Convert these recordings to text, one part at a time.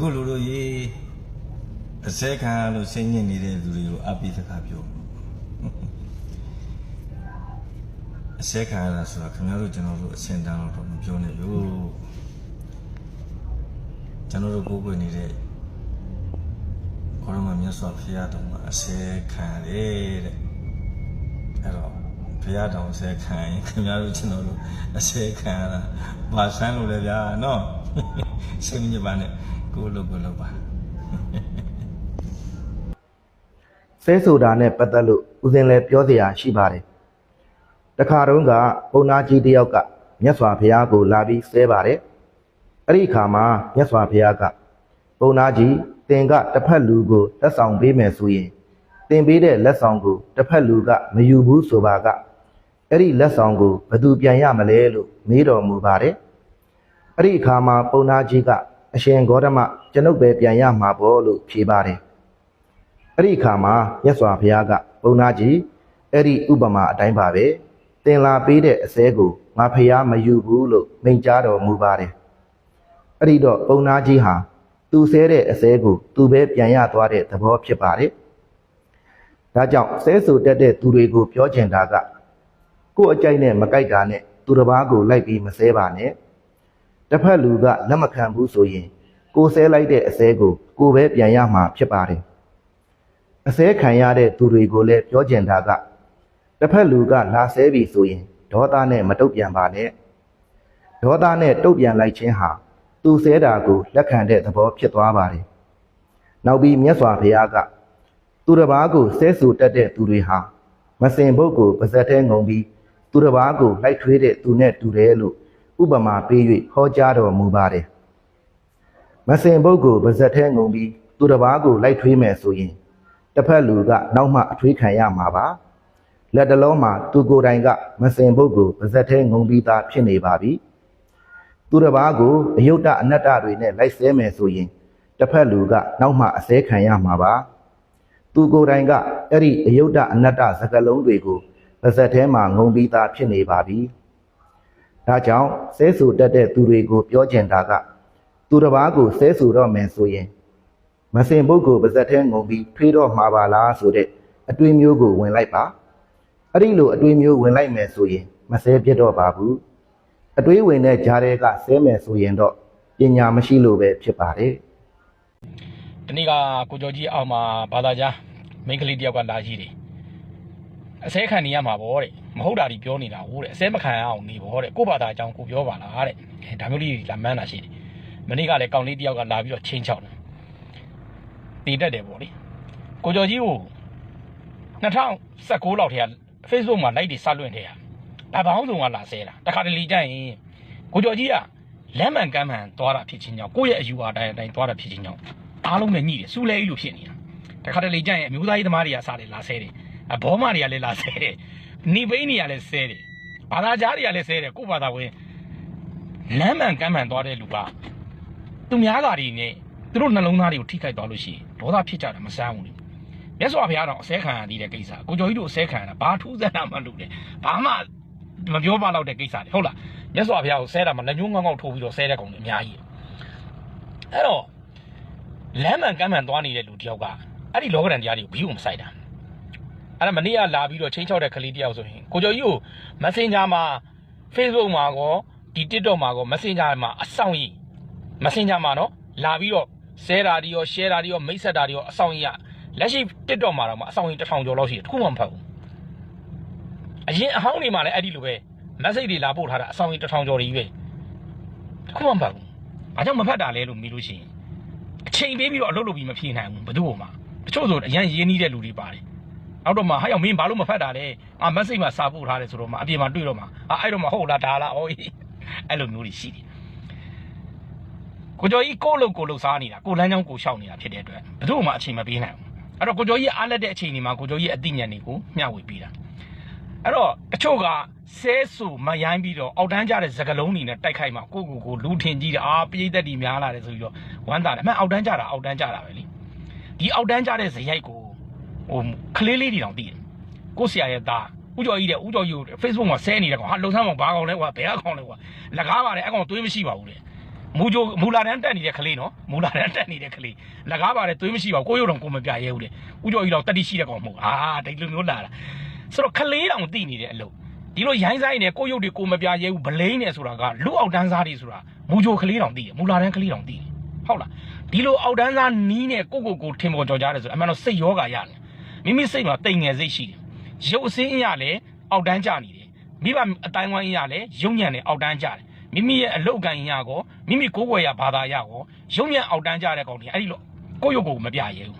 ကိုလူတို့ရေအစဲခံရလို့ဆင်းညစ်နေတဲ့လူတွေကိုအပိသခပြောအစဲခံရတာဆိုတာခင်ဗျားတို့ကျွန်တော်တို့အစင်တန်းတော့မပြောနဲ့ဘူးကျွန်တော်တို့ကိုယ်ကိုယ်နေတဲ့ခေါရမမြတ်စွာဘုရားတော်မှာအစဲခံရတယ်တဲ့အဲ့တော့ဘုရားတော်အစဲခံရင်ခင်ဗျားတို့ကျွန်တော်တို့အစဲခံရတာဘာဆန်းလို့လဲဗျာနော်စိတ်မညစ်ပါနဲ့ ကိုယ်လိုကိုယ်လိုပါဆဲဆိုတာနဲ့ပတ်သက်လို့ဦးစင်လည်းပြောစရာရှိပါတယ်။တခါတုန်းကပုံနာကြီးတယောက်ကမြတ်စွာဘုရားကိုလာပြီးဆဲပါတယ်။အဲ့ဒီအခါမှာမြတ်စွာဘုရားကပုံနာကြီးတင်ကတစ်ဖက်လူကိုလက်ဆောင်ပေးမယ်ဆိုရင်တင်ပေးတဲ့လက်ဆောင်ကိုတစ်ဖက်လူကမယူဘူးဆိုပါကအဲ့ဒီလက်ဆောင်ကိုဘယ်သူပြန်ရမလဲလို့မေးတော်မူပါတယ်။အဲ့ဒီအခါမှာပုံနာကြီးက အရှင်ဂေါတမကျွန်ုပ်ပဲပြန်ရမှာပေါ့လို့ဖြေပါတယ်။အဲ့ဒီအခါမှာမြတ်စွာဘုရားကပုံနာကြီးအဲ့ဒီဥပမာအတိုင်းပါပဲတင်လာပေးတဲ့အစဲကိုငါဖျားမယူဘူးလို့မိန့်ကြားတော်မူပါတယ်အဲ့ဒီတော့ပုံနာကြီးဟာသူဆဲတဲ့အစဲကိုသူပဲပြန်ရသွားတဲ့သဘောဖြစ်ပါတယ်ဒါကြောင့်ဆဲဆူတက်တဲ့သူတွေကိုပြောချင်တာကကိုယ့်အကြိုက်နဲ့မကြိုက်တာနဲ့သူတစ်ပါးကိုလိုက်ပြီးမဆဲပါနဲ့ တစ်ဖက်လူကလက်မခံဘူးဆိုရင် ကိုယ်ဆဲလိုက်တဲ့အစဲကို ကိုယ်ပဲပြန်ရမှာဖြစ်ပါတယ်အစဲခံရတဲ့သူတွေကိုလည်းပြောကျင်တာကတစ်ဖက်လူကလာဆဲပြီဆိုရင်ဒေါသနဲ့မတုတ်ပြန်ပါနဲ့ဒေါသနဲ့တုတ်ပြန်လိုက်ခြင်းဟာသူဆဲတာကိုလက်ခံတဲ့သဘောဖြစ်သွားပါတယ်နောက်ပြီးမြတ်စွာဘုရားက သူတစ်ပါးကိုဆဲဆူတတ်တဲ့သူတွေဟာမစင်ဘုတ်ကိုပါဇက်ထဲငုံပြီးသူတစ်ပါးကိုလိုက်ထွေးတဲ့သူနဲ့တူတယ်လို့ ဥပမာပေး၍ဟောကြားတော်မူပါတယ်မစင်ဘုတ်ကိုပါဇက်ထဲငုံပြီးသူတစ်ပါးကိုလိုက်ထွေးမယ်ဆိုရင်တစ်ဖက်လူကနောက်မှအထွေးခံရမှာပါလက်တလုံးမှာသူကိုယ်တိုင်ကမစင်ဘုတ်ကိုပါဇက်ထဲငုံပြီးသားဖြစ်နေပါပြီသူတစ်ပါးကိုအယုဒ္ဓအနတ္တတွေနဲ့လိုက်ဆဲမယ်ဆိုရင်တစ်ဖက်လူကနောက်မှအစဲခံရမှာပါသူကိုယ်တိုင်ကအဲ့ဒီအယုဒ္ဓအနတ္တစကလုံးတွေကိုပါဇက်ထဲမှာငုံပြီးသားဖြစ်နေပါပြီ ဒါကြောင့်ဆဲဆူတက်တဲ့သူတွေကိုပြောကျင်တာက သူတစ်ပါးကိုဆဲဆူတော့မယ်ဆိုရင် မစင်ပုဂ္ဂိုလ်ပါဇက်ထဲငုံပြီးထွေးတော့မှာပါလားဆိုတဲ့အတွေးမျိုးကိုဝင်လိုက်ပါအဲ့ဒီလိုအတွေးမျိုးဝင်လိုက်မယ်ဆိုရင် မဆဲပြတ်တော့ပါဘူးအတွေးဝင်တဲ့ဂျားတွေကဆဲမယ်ဆိုရင်တော့ပညာမရှိလို့ပဲဖြစ်ပါတယ်ဒီနေ့ကကိုကျော်ကြီးအောင်မှာဘာသာကြားမိန်းကလေးတယောက်ကလာရှိတယ် အစဲခံနေရမှာဗောတဲ့မဟုတ်တာဒီပြောနေတာဟုတ်တဲ့အစဲမခံရအောင်နေဗောတဲ့ကို့ဘာသာအကြောင်းကိုပြောပါလားတဲ့အဲဒါမျိုးလေးလာမှန်းတာရှိတယ်မနေ့ကလည်းကောင်လေးတယောက်ကလာပြီးတော့ချင်းချောက်တယ်တည်တတ်တယ်ဗောလေကိုကျော်ကြီးကို2019လောက်ထဲက Facebook မှာ like တွေစလွင့်ထဲကဒါဘောင်းဆောင်ကလာဆဲတာတခါတလေကြရင်ကိုကျော်ကြီးကလမ်းမှန်ကမ်းမှန်သွားတာဖြစ်ချင်းကြောင့်ကိုယ့်ရဲ့အယူအတိုင်းအတိုင်းသွားတာဖြစ်ချင်းကြောင့်အားလုံးနဲ့ညှိတယ်စူလဲကြီးလိုဖြစ်နေတာတခါတလေကြရင်အမျိုးသားရေးသမားတွေကစားတယ်လာဆဲတယ် အဘောမတွေကလည်းလာဆဲတယ်နေပိန်းတွေကလည်းဆဲတယ်ဘာသာကြားတွေကလည်းဆဲတယ်ကိုယ့်ဘာသာဝင်လမ်းမှန်ကမ်းမှန်သွားတဲ့လူကသူများကာတွေနဲ့သူတို့နှလုံးသားတွေကိုထိခိုက်သွားလို့ရှိရင်ဒေါသဖြစ်ကြတာမဆန်းဘူးလေမြတ်စွာဘုရားတော်အစဲခံရသေးတဲ့ကိစ္စကိုကျော်ကြီးတို့အစဲခံရတာဘာထူးဆန်းတာမှလို့လေဘာမှမပြောပါတော့တဲ့ကိစ္စလေဟုတ်လားမြတ်စွာဘုရားကိုဆဲတာမှလက်ညှိုးငေါက်ငေါက်ထိုးပြီးတော့ဆဲတဲ့ကောင်တွေအများကြီးအဲ့တော့လမ်းမှန်ကမ်းမှန်သွားနေတဲ့လူတယောက်ကအဲ့ဒီလောကရန်တရားတွေကိုဘီးကိုမဆိုင်တာ အဲ့ဒါမနေ့ကလာပြီးတော့ချင်းချောက်တဲ့ကလေးတယောက်ဆိုရင်ကိုကျော်ကြီးကို Messenger မှာ Facebook မှာကောဒီ TikTok မှာကော Messenger မှာအဆောင်ကြီး Messenger မှာနော်လာပြီးတော့ share တာတွေရော share တာတွေရောမိတ်ဆက်တာတွေရောအဆောင်ကြီးကလက်ရှိ TikTok မှာတော့မှအဆောင်ကြီးတစ်ထောင်ကျော်လောက်ရှိတယ်တစ်ခုမှမဖတ်ဘူးအရင်အဟောင်းတွေမှာလည်းအဲ့ဒီလိုပဲ message တွေလာပို့ထားတာအဆောင်ကြီးတစ်ထောင်ကျော်တွေကြီးပဲတစ်ခုမှမဖတ်ဘူးဘာကြောင့်မဖတ်တာလဲလို့မေးလို့ရှိရင်အချိန်ပေးပြီးတော့အလုပ်လုပ်ပြီးမဖြေနိုင်ဘူးဘယ်သူ့ဟိုမှာတချို့ဆိုအရန်ရင်းနှီးတဲ့လူတွေပါတယ် နောက်တော့မှဟာရောက်မင်းဘာလို့မဖတ်တာလဲအာ message မှာစာပို့ထားတယ်ဆိုတော့မှအပြင်မှာတွေ့တော့မှအာအဲ့တော့မှဟုတ်လားဒါလားဟောအဲ့လိုမျိုးတွေရှိတယ်ကိုကျော်ကြီးကိုယ့်လို့ကိုယ်လို့စားနေတာကိုယ်လမ်းကြောင်းကိုရှောက်နေတာဖြစ်တဲ့အတွက်ဘယ်သူမှအချိန်မပေးနိုင်ဘူးအဲ့တော့ကိုကျော်ကြီးအားလက်တဲ့အချိန်ဒီမှာကိုကျော်ကြီးအသိဉာဏ်တွေကိုမျှဝေပေးတာအဲ့တော့တချို့ကဆဲဆူမရိုင်းပြီးတော့အောက်တန်းကြတဲ့စကလုံးတွေနဲ့တိုက်ခိုက်မှာကိုကိုကိုလူထင်ကြီးတယ်အာပိဋသက်တီများလာတယ်ဆိုပြီးတော့ဝမ်းသာတယ်အမှန်အောက်တန်းကြတာအောက်တန်းကြတာပဲလေဒီအောက်တန်းကြတဲ့ဇယိုက်ကို ဟိုကလေးလေးတွေတောင်သိတယ်ကိုဆရာရဲ့သားဦးကျော်ကြီးတဲ့ဦးကျော်ကြီးကို Facebook မှာဆဲနေတယ်ကောင်ဟာလုံဆန်းမောင်ဘာကောင်လဲကွာဘယ်ကကောင်လဲကွာလကားပါလေအကောင်သွေးမရှိပါဘူးလေမူဂျိုမူလာတန်းတက်နေတဲ့ကလေးနော်မူလာတန်းတက်နေတဲ့ကလေးလကားပါတယ်သွေးမရှိပါဘူးကိုရုံတော့ကိုမပြရဲဘူးလေဥကြော်ကြီးတော့တတိရှိတဲ့ကောင်မဟုတ်အာဒီလိုမျိုးလာတာဆိုတော့ကလေးတောင်သိနေတဲ့အလုပ်ဒီလိုရိုင်းဆိုင်နေကိုရုပ်တွေကိုမပြရဲဘူးဗလိန်နေဆိုတာကလူအောက်တန်းစားတွေဆိုတာမူဂျိုကလေးတောင်သိတယ်မူလာတန်းကလေးတောင်သိတယ်ဟုတ်လားဒီလိုအောက်တန်းစားနီးနဲ့ကိုကိုကိုထင်ပေါ်ကြော်ကြတယ်ဆိုအမှန်တော့စိတ်ယောဂရတယ် မိမိစိတ်မှာတိမ်ငယ်စိတ်ရှိတယ်ရုပ်အစင်းအရာလည်းအောက်တန်းကြနေတယ်မိဘအတိုင်းဝိုင်းအရာလည်းရုံညံ့နဲ့အောက်တန်းကြတယ်မိမိရဲ့အလုတ်ကန်ရကောမိမိကိုယ်ွယ်ရဘာသာရကောရုံညံ့အောက်တန်းကြတဲ့ကောင်တွေအဲ့ဒီလိုကိုယ့်ရုပ်ကိုမပြရဲဘူး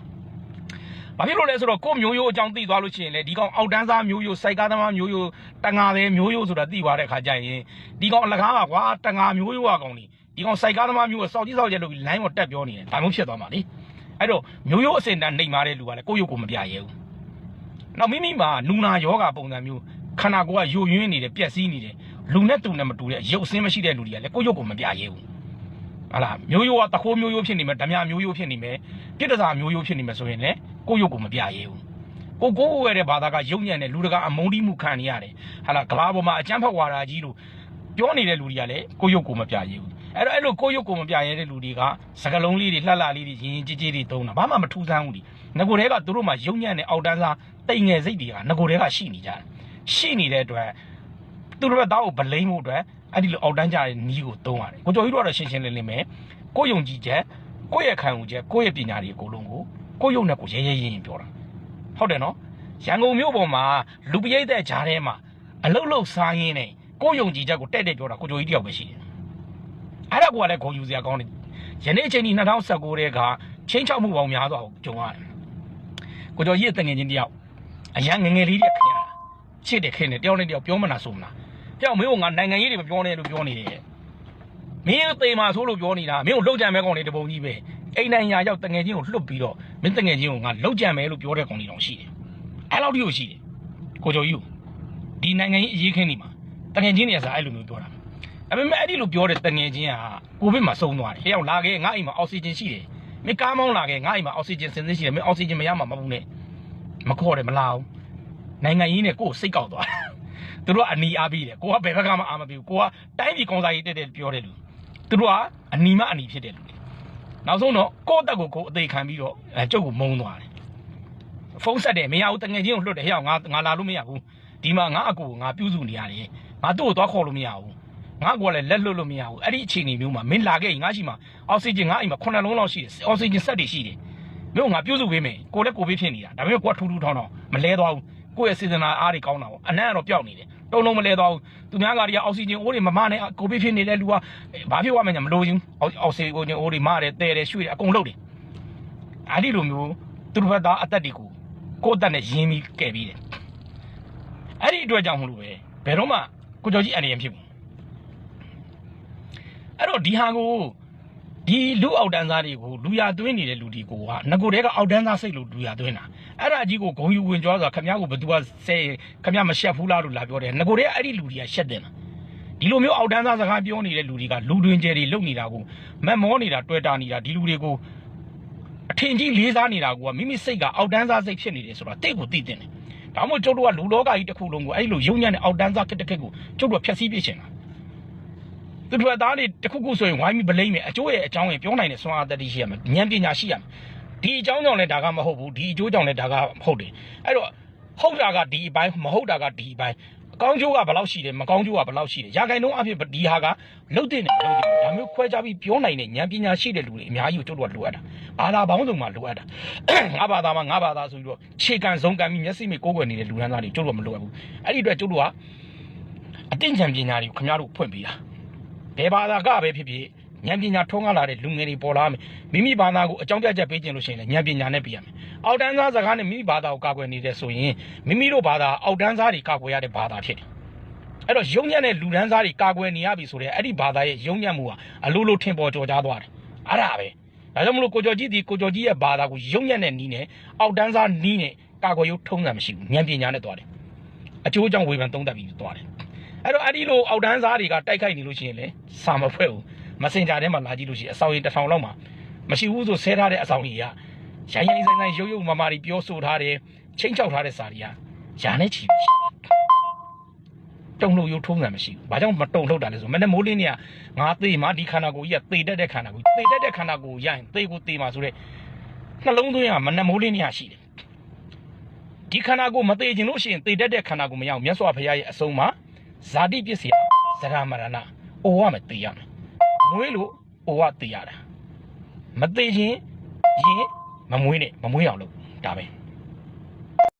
။ဘာဖြစ်လို့လဲဆိုတော့ကိုယ့်မျိုးရိုးအကြောင်းသိသွားလို့ရှိရင်လေဒီကောင်အောက်တန်းစားမျိုးရိုးစိုက်ကားသမားမျိုးရိုးတန်ငါပဲမျိုးရိုးဆိုတာသိသွားတဲ့ခါကျရင်ဒီကောင်အလကားပါကွာတန်ငါမျိုးရိုးကကောင်တွေဒီကောင်စိုက်ကားသမားမျိုးကိုစောက်ကြီးစောက်ကျလို့လိုင်းပေါ်တက်ပြောနေတယ်ဒါမျိုးဖြစ်သွားမှာလေ။ အဲ့တော့မျိုးရိုးအစင်တန်နှိမ်မာတဲ့လူကလည်းကိုယ့်ရုပ်ကိုမပြရဲဘူး။နောက်မိမိမှာနူနာယောဂပုံစံမျိုးခန္ဓာကိုယ်ကယိုယွင်းနေတယ်ပျက်စီးနေတယ်လူနဲ့တူနဲ့မတူတဲ့ရုပ်အစင်းမရှိတဲ့လူတွေကလည်းကိုယ့်ရုပ်ကိုမပြရဲဘူးဟာလားမျိုးရိုးကတခိုးမျိုးရိုးဖြစ်နေမယ်ဓမြမျိုးရိုးဖြစ်နေမယ်ပြစ်တစားမျိုးရိုးဖြစ်နေမယ်ဆိုရင်လည်းကိုယ့်ရုပ်ကိုမပြရဲဘူးကိုကိုယ်ဝယ်တဲ့ဘာသာကရုပ်ညံ့တဲ့လူတကအမုန်းတိမှုခံနေရတယ်ဟာလားကဘာပေါ်မှာအကျန်းဖက်ဝါဒကြီးလို့ပြောနေတဲ့လူတွေကလည်းကိုယ့်ရုပ်ကိုမပြရဲဘူး အဲ့တော့အဲ့လိုကိုယ့်ရုပ်ကိုမပြရဲတဲ့လူတွေကစကလုံးလေးတွေလှလှလေးတွေရင်ရင်ကြည်ကြည်တွေသုံးတာဘာမှမထူးဆန်းဘူးဒီငကိုယ်တွေကသူတို့မှာရုပ်ညံ့တဲ့အောက်တန်းစားတိမ်ငယ်စိတ်တွေကငကိုယ်တွေကရှိနေကြတယ်ရှိနေတဲ့အတွက်သူတို့ကတောက်ကိုဗလိမ့်မှုအတွက်အဲ့ဒီလိုအောက်တန်းကြတဲ့နီးကိုသုံးရတယ်ကိုကျော်ကြီးတို့ကတော့ရှင်းရှင်းလင်းလင်းပဲကိုယုံကြည်ချက်ကိုရဲ့ခံယူချက်ကိုရဲ့ပညာတွေအကုန်လုံးကိုကိုယုံနဲ့ကိုရဲရဲရင်ရင်ပြောတာဟုတ်တယ်နော်ရန်ကုန်မြို့ပေါ်မှာလူပရိသတ်ကြားထဲမှာအလုတ်လုတ်စားရင်းနဲ့ကိုယုံကြည်ချက်ကိုတဲ့တဲ့ပြောတာကိုကျော်ကြီးတယောက်ပဲရှိတယ် အဲ့ဒါကလည်းဂုံယူစရာကောင်းတယ်ယနေ့အချိန်ဒီ2019တဲ့ကချင်းချောက်မှုပေါင်းများစွာကိုကြုံရတယ်ကိုကျော်ကြီးရဲ့တငယ်ချင်းတယောက်အရန်ငယ်ငယ်လေးတည်းခင်ရတာချစ်တယ်ခင်တယ်တယောက်နဲ့တယောက်ပြောမနာဆိုမလားပြောင်းမင်းကငါနိုင်ငံရေးတွေမပြောနဲ့လို့ပြောနေတယ်မင်းအသေးမှဆိုလို့ပြောနေတာမင်းကိုလှုပ်ကြံမဲကောင်တွေတပုံကြီးပဲအိမ်နိုင်ငံရောက်တငယ်ချင်းကိုလှုပ်ပြီးတော့မင်းတငယ်ချင်းကိုငါလှုပ်ကြံမဲလို့ပြောတဲ့ကောင်တွေတောင်ရှိတယ်အဲ့လောက်ထိကိုရှိတယ်ကိုကျော်ကြီးကိုဒီနိုင်ငံရေးအရေးခင်းနေမှာတငယ်ချင်းတွေကစားအဲ့လိုမျိုးပြောတာ ဒါပေမဲ့အဲ့ဒီလိုပြောတဲ့တငယ်ချင်းကကိုဗစ်မှာဆုံးသွားတယ်ဟဲ့ရောက်လာခဲ့ငါအိမ်မှာအောက်ဆီဂျင်ရှိတယ်မင်းကားမောင်းလာခဲ့ငါအိမ်မှာအောက်ဆီဂျင်စင်စစ်ရှိတယ်မင်းအောက်ဆီဂျင်မရမှာမဟုတ်နဲ့မခေါ်တယ်မလာဘူးနိုင်ငံရေးနဲ့ကိုယ်စိတ်ကောက်သွားတယ်သူတို့ကအနီအားပြီးတယ်ကိုကဘယ်ဘက်ကမှအားမပြီးဘူးကိုကတိုင်းပြည်ကောင်စားရေးတက်တက်ပြောတယ်လူသူတို့ကအနီမအနီဖြစ်တယ်လူတွေနောက်ဆုံးတော့ကိုယ့်အတက်ကိုကိုယ်အသေးခံပြီးတော့အဲကျုပ်ကိုမုန်းသွားတယ်ဖုန်းဆက်တယ်မရဘူးတငယ်ချင်းကိုလွတ်တယ်ဟဲ့အောင်ငါငါလာလို့မရဘူးဒီမှာငါအကူကိုငါပြုစုနေရတယ်ငါသူ့ကိုသွားခေါ်လို့မရဘူး ငါကလည်းလက်လွတ်လို့မရဘူးအဲ့ဒီအခြေအနေမျိုးမှာမင်းလာခဲ့ရင်ငါရှိမှာအောက်ဆီဂျင်ငါအိမ်မှာ9လုံးလောက်ရှိတယ်အောက်ဆီဂျင်ဆက်တွေရှိတယ်မြို့ငါပြုစုပေးမယ်ကိုလည်းကိုပေးဖြစ်နေတာဒါပေမဲ့ကိုကထူးထူးထောင်းထောင်းမလဲသွားဘူးကိုယ့်ရဲ့စေတနာအားတွေကောင်းတာပေါ့အနံ့ကတော့ပျောက်နေတယ်တုံလုံးမလဲတော့ဘူးသူများကတည်းကအောက်ဆီဂျင်အိုးတွေမမနဲ့ကိုဗစ်ဖြစ်နေတဲ့လူကဘာဖြစ်သွားမှညာမလို့ချင်းအောက်အောက်ဆီဂျင်အိုးတွေမတယ်တဲတယ်ရွှေ့တယ်အကုန်လုပ်တယ်အဲ့ဒီလိုမျိုးသူတို့ဘက်သားအသက်တွေကိုကိုယ့်အသက်နဲ့ရင်းပြီးကဲပြီးတယ်အဲ့ဒီအတွက်ကြောင့်မလို့ပဲဘယ်တော့မှကိုကျော်ကြီးအနေရဖြစ်ဘူး အဲ့တော့ဒီဟာကိုဒီလူအောက်တန်းသားတွေကိုလူရသွင်းနေတဲ့လူဒီကိုကငကိုတဲကအောက်တန်းသားစိတ်လို့လူရသွင်းတာအဲ့ဒါကြီးကိုဂုံယူဝင်ကြွားဆိုတာခမ ्या ကိုဘယ်သူကဆဲခမ ्या မရှက်ဘူးလားလို့လာပြောတယ်ငကိုတဲအဲ့ဒီလူတွေကရှက်တယ်လားဒီလိုမျိုးအောက်တန်းသားစကားပြောနေတဲ့လူတွေကလူတွင်ကျယ်တွေလုံနေတာကိုမက်မောနေတာတွေ့တာနေတာဒီလူတွေကိုအထင်ကြီးလေးစားနေတာကိုကမိမိစိတ်ကအောက်တန်းသားစိတ်ဖြစ်နေတယ်ဆိုတာတိတ်ကိုသိတင်တယ်ဒါမှမဟုတ်ကျုပ်တို့ကလူလောကကြီးတစ်ခုလုံးကိုအဲ့လိုယုံညံ့တဲ့အောက်တန်းသားကတစ်ခက်ကိုကျုပ်တို့ကဖျက်ဆီးပြစ်ချင်တာ သူတို့သားတွေတစ်ခုခုဆိုရင်ဝိုင်းပြီးဗလိမ့်မယ်အကျိုးရဲ့အကြောင်းရဲ့ပြောနိုင်တဲ့စွမ်းအားတတိရှိရမယ်ဉာဏ်ပညာရှိရမယ်ဒီအကြောင်းကြောင့်လည်းဒါကမဟုတ်ဘူးဒီအကျိုးကြောင့်လည်းဒါကဟုတ်တယ်အဲ့တော့ဟုတ်တာကဒီအပိုင်းမဟုတ်တာကဒီအပိုင်းအကောင်းကျိုးကဘယ်လောက်ရှိတယ်မကောင်းကျိုးကဘယ်လောက်ရှိတယ်ရာခိုင်နှုန်းအဖြစ်ဒီဟာကလုတ်တင်တယ်လုတ်တင်တယ်ဒါမျိုးခွဲခြားပြီးပြောနိုင်တဲ့ဉာဏ်ပညာရှိတဲ့လူတွေအများကြီးကိုကျုပ်တို့ကလိုအပ်တာဘာသာပေါင်းစုံမှာလိုအပ်တာငါဘာသာမှာငါဘာသာဆိုပြီးတော့ခြေကန်ဆုံးကန်ပြီးမျက်စိမိကိုးကွယ်နေတဲ့လူတန်းသားတွေကျုပ်တို့ကမလိုအပ်ဘူးအဲ့ဒီအတွက်ကျုပ်တို့ကအတင့်ဉာဏ်ပညာတွေကိုခင်ဗျားတို့ဖွင့်ပေးတာ ဘယ်ဘာသာကပဲဖြစ်ဖြစ်ဉာဏ်ပညာထုံးကားလာတဲ့လူငယ်တွေပေါ်လာမယ်မိမိဘာသာကိုအကြောင်းပြချက်ပေးခြင်းလို့ရှိရင်လည်းဉာဏ်ပညာနဲ့ပြရမယ်အောက်တန်းသားစကားနဲ့မိမိဘာသာကိုကာကွယ်နေတဲ့ဆိုရင်မိမိတို့ဘာသာအောက်တန်းသားတွေကာကွယ်ရတဲ့ဘာသာဖြစ်တယ်အဲ့တော့ယုံညံ့တဲ့လူတန်းသားတွေကာကွယ်နေရပြီဆိုတဲ့အဲ့ဒီဘာသာရဲ့ယုံညံ့မှုဟာအလိုလိုထင်ပေါ်ကျော်ကြားသွားတယ်အဲ့ဒါပဲဒါကြောင့်မလို့ကိုကျော်ကြီးဒီကိုကျော်ကြီးရဲ့ဘာသာကိုယုံညံ့တဲ့နီးနဲ့အောက်တန်းသားနီးနဲ့ကာကွယ်ရုံထုံးစံမရှိဘူးဉာဏ်ပညာနဲ့သွားတယ်အကျိုးအကြောင်းဝေဖန်သုံးသပ်ပြီးသွားတယ် အဲ့တော့အဲ့ဒီလိုအောက်တန်းစားတွေကတိုက်ခိုက်နေလို့ရှိရင်လေစာမဖွဲ့ဘူးမစင်ကြထဲမှာလာကြည့်လို့ရှိရင်အဆောင်ရင်တစ်ထောင်လောက်မှာမရှိဘူးဆိုဆဲထားတဲ့အဆောင်ကြီးကရိုင်းရိုင်းဆိုင်ဆိုင်ရုပ်ရုပ်မာမာတွေပြောဆိုထားတယ်ချင်းချောက်ထားတဲ့စာတွေကယာနဲ့ချီပြီးရှိတယ်တုံ့လို့ရုပ်ထုံးစံမရှိဘူးဘာကြောင့်မတုံ့လို့တာလဲဆိုမနေ့မိုးလင်းနေကငါသေမှာဒီခန္ဓာကိုယ်ကြီးကသေတတ်တဲ့ခန္ဓာကိုယ်သေတတ်တဲ့ခန္ဓာကိုယ်ရရင်သေကိုသေမှာဆိုတဲ့နှလုံးသွင်းကမနေ့မိုးလင်းနေရရှိတယ်ဒီခန္ဓာကိုယ်မသေခြင်းလို့ရှိရင်သေတတ်တဲ့ခန္ဓာကိုယ်မရအောင်မြတ်စွာဘုရားရဲ့အဆုံးမှာ ဇာတိပစ္စည်းဇရာမရဏအိုရမယ်သေရမယ်မွေးလို့အိုရသေရတာမသေခြင်းရင်မမွေးနဲ့မမွေးအောင်လုပ်ဒါပဲ